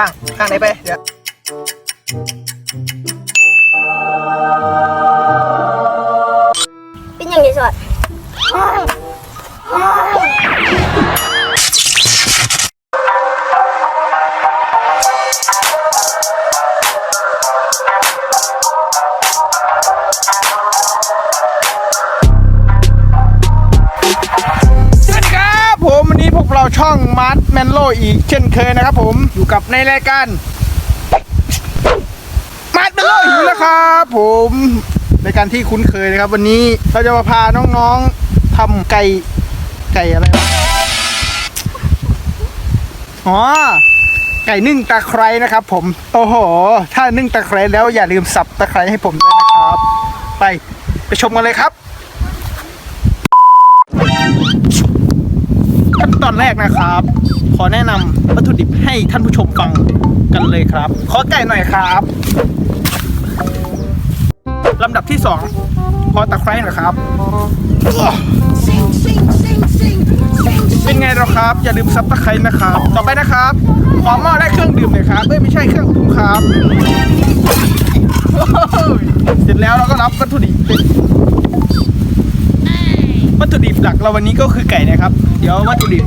ข้าง ข้างไหนไป เดี๋ยว อีกเช่นเคยนะครับผมอยู่กับในรายการมาร์ทแมนโลอีกแล้วครับผมรายการที่คุ้นเคยนะครับ วันนี้เราจะมาพาน้องๆทำไก่ไก่อะไรอ๋อไก่นึ่งตะไคร้นะครับ ผมโอ้โห ถ้านึ่งตะไคร้แล้วอย่าลืมสับตะไคร้ให้ผมด้วยนะครับ ไปไปชมกันเลยครับขั้นตอนแรกนะครับ ขอแนะนำวัตถุดิบให้ท่านผู้ชมฟังกันเลยครับ ขอไก่หน่อยครับลำดับที่สองขอตะไคร้หน่อยครับ เป็นไงเราครับ อย่าลืมซับตะไคร้นะครับ ต่อไปนะครับขอหม้อและเครื่องดื่มหน่อยครับเอ้ยไม่ใช่เครื่องปรุงครับ เสร็จแล้วเราก็รับวัตถุดิบ วัตถุดิบหลักเราวันนี้ก็คือไก่นะครับ เดี๋ยววัตถุดิบ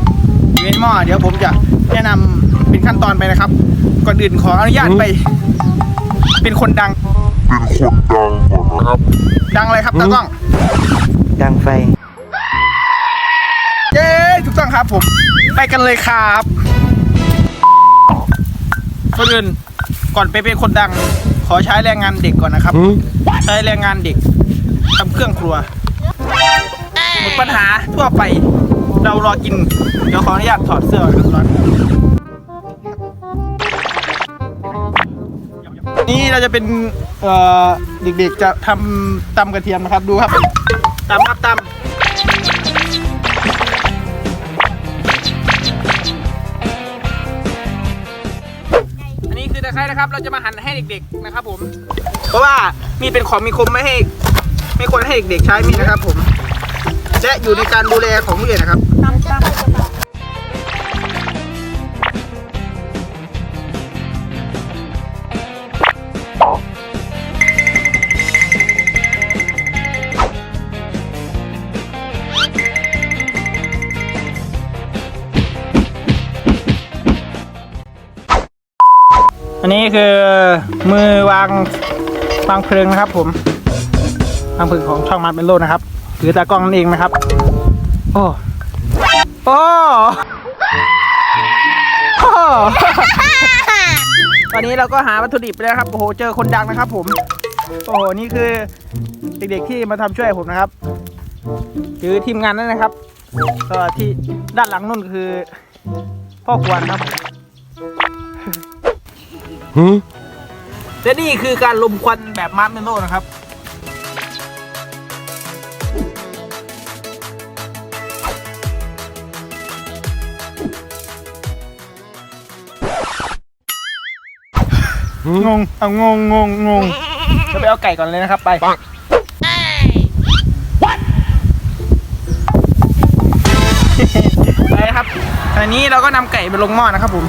อยู่ในหม้อเดี๋ยวผมจะแนะนำเป็นขั้นตอนไปนะครับ ก่อนอื่นขออนุญาตไป เป็นคนดัง เป็นคนดังก่อนนะครับ ดังอะไรครับตากล้อง ดังไฟ เย้ถูกต้องครับผม ไปกันเลยครับก่อนอื่นก่อนไปเป็นคนดัง ขอใช้แรงงานเด็กก่อนนะครับ ใช้แรงงานเด็กทำเครื่องครัว หมดปัญหาทั่วไป เรารอกิน เดี๋ยวขออนุญาตถอดเสื้อก่อนครับนี่เราจะเป็นเอ่อเด็กๆจะทำตำกระเทียมนะครับดูครับตำครับตำอันนี้คือตะไคร้นะครับ เราจะมาหั่นให้เด็กๆนะครับผม เพราะว่ามีเป็นของมีคมไม่ให้ ไม่ควรให้เด็กๆใช้มีดนะครับผม และอยู่ในการดูแลของผู้ใหญ่นะครับอันนี้คือมือวางวางเพลิงนะครับผมวางเพลิงของช่องมาร์เป็นโลนะครับ ถือตากล้องนั่นเองนะครับโอ้โอ้โอ้ตอนนี้เราก็หาวัตถุดิบไปแล้วครับ โอ้โห เจอคนดังนะครับผม โอ้โห นี่คือเด็กๆที่มาทำช่วยผมนะครับ คือทีมงานนั่นนะครับ ก็ที่ด้านหลังนู่นคือพ่อควรครับและนี่คือการลมควันแบบมาร์เมโลนะครับ งงเอางงงงงงจะไปเอาไก่ก่อนเลยนะครับไปไปครับอันนี้เราก็นำไก่ไปลงหม้อนะครับผม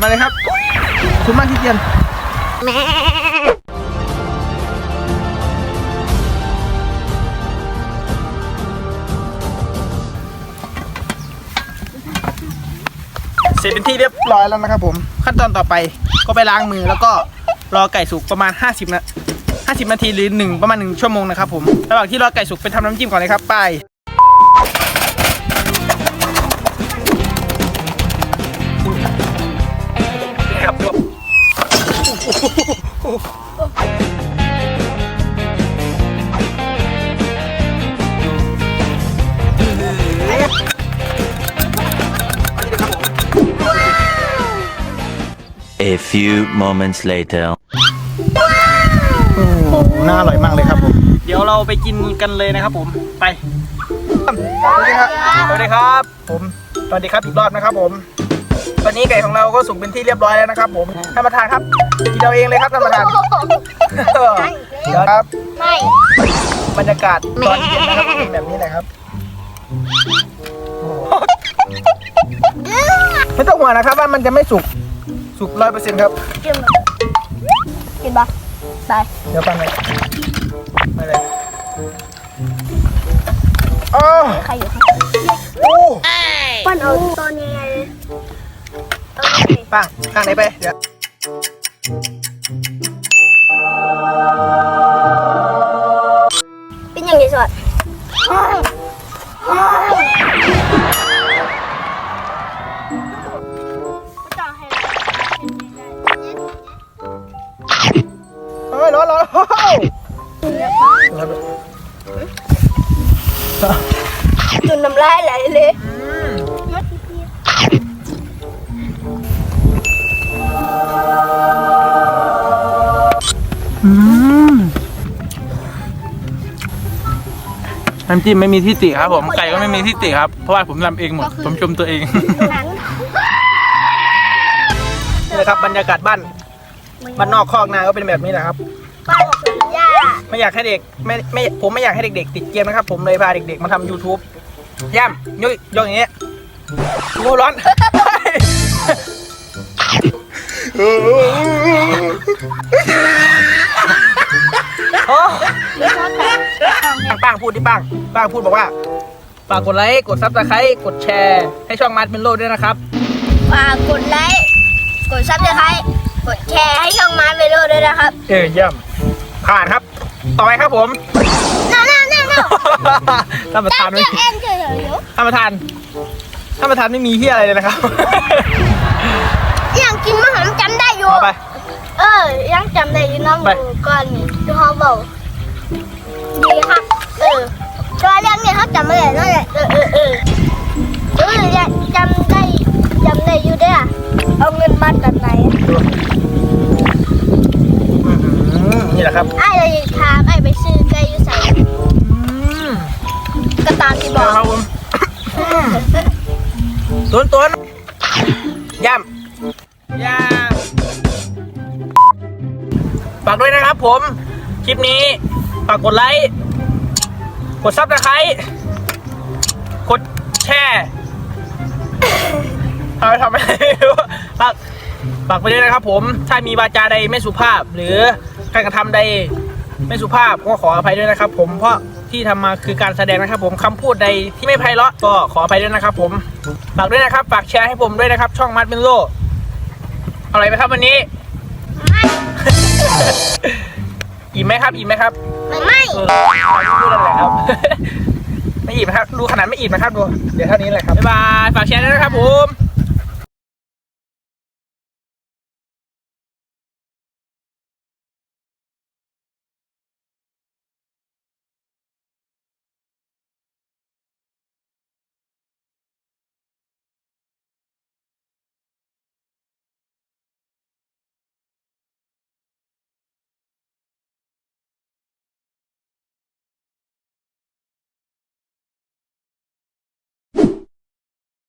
มาเลยครับขอบคุณมากที่เกียนเสร็จเป็นที่เรียบร้อยแล้วนะครับผม ขั้นตอนต่อไปก็ไปล้างมือแล้วก็รอไก่สุกประมาณ 50 นะ 50 นาทีหรือ 1 ประมาณ 1 ชั่วโมงนะครับผม ระหว่างที่รอไก่สุกไปทำน้ำจิ้มก่อนเลยครับ ไป น่าอร่อยมากเลยครับผม เดี๋ยวเราไปกินกันเลยนะครับผม ไป สวัสดีครับ สวัสดีครับ ผม สวัสดีครับอีกรอบนะครับผม ตอนนี้ไก่ของเราก็สุกเป็นที่เรียบร้อยแล้วนะครับ ผมท่านประธานครับกินเอาเองเลยครับท่านประธานเดี๋ยวครับไม่ บรรยากาศตอนเย็นนะครับเป็นแบบนี้แหละครับ ไม่ต้องห่วงนะครับว่ามันจะไม่สุกสุกร้อยเปอร์เซ็นต์ครับ กินกินปะไปเดี๋ยวกันเลยไม่เลยอ๋อใครอยู่ข้างโอ้ ปั้นเอาตอนยังไงเอา ไงปังข้างไหนไปเดี๋ยวเป็นอย่างไรสดเฮ้ยร้อนร้อนโอ้โหจนน้ำลายไหลเลย อื มน้ำจิ้มไม่มีที่ติครับ ผมไก่ก็ไม่มีที่ติครับ เพราะว่าผมทำเองหมด ผมชมตัวเองหนังนี่แหละครับบรรยากาศบ้านบ้านนอกคอกนาก็เป็นแบบนี้แหละครับ ป้าของคุณย่าไม่อยากให้เด็กไม่ไม่ผมไม่อยากให้เด็กๆติดเกมนะครับ ผมเลยพาเด็กๆมาทำ YouTube ย่ำยกยกอย่างเงี้ยโอ้ร้อนโอ้ ป้างพูดที่ป้างป้างพูดบอกว่าฝากกดไลค์กดซับสไครต์กดแชร์ ให้ช่องมาร์ทเป็นโลดด้วยนะครับ ฝากกดไลค์กดซับสไครต์กดแชร์ให้ช่องมาร์เวโลด้วยนะครับ เออเยี่ยมผ่านครับ ต่อไปครับผมน่าน่าน่าน่าท่านประธานไม่เอ็นเฉยๆอยู่ท่านประธานท่านประธานไม่มีที่อะไรเลยนะครับ เออ ยังจำได้อยู่น้องไปหมูก่อนนี่ที่เขาบอกดีครับเออตัวเรื่องนี้เขาจำไม่ได้นั่นแหละเออเออเออเออยังจำได้จำได้อยู่เด้อเอาเงินมาจากไหนอื้อหือนี่แหละครับไอ้เลยถามไอ้ไปซื้อไก่อยู่ใส่อืมก็ตามที่บนี่อกแหละครับผมตุนตุนย่ำย่ำฝากด้วยนะครับผม คลิปนี้ฝากกดไลค์ กดซับสไครต์กดแชร์ทำไมทำไมฝากฝากไปด้วยนะครับผม ถ้ามีวาจาใดไม่สุภาพ หรือการกระทำใดไม่สุภาพก็ขออภัยด้วยนะครับ ผมเพราะที่ทำมาคือการแสดงนะครับ ผมคำพูดใดที่ไม่ไพเราะก็ขออภัยด้วยนะครับ ผมฝากด้วยนะครับฝากแชร์ให้ผมด้วยนะครับ ช่องมัดเป็นโลอร่อยไหมครับวันนี้ อิ่มไหมครับ อิ่มไหมครับ ไม่ไม่เออพูดอะไรครับ ไม่อิ่มนะครับ ดูขนาดไม่อิ่มนะครับดู เดี๋ยวเท่านี้แหละครับ บ๊ายบาย ฝากแชร์ด้วยนะครับผม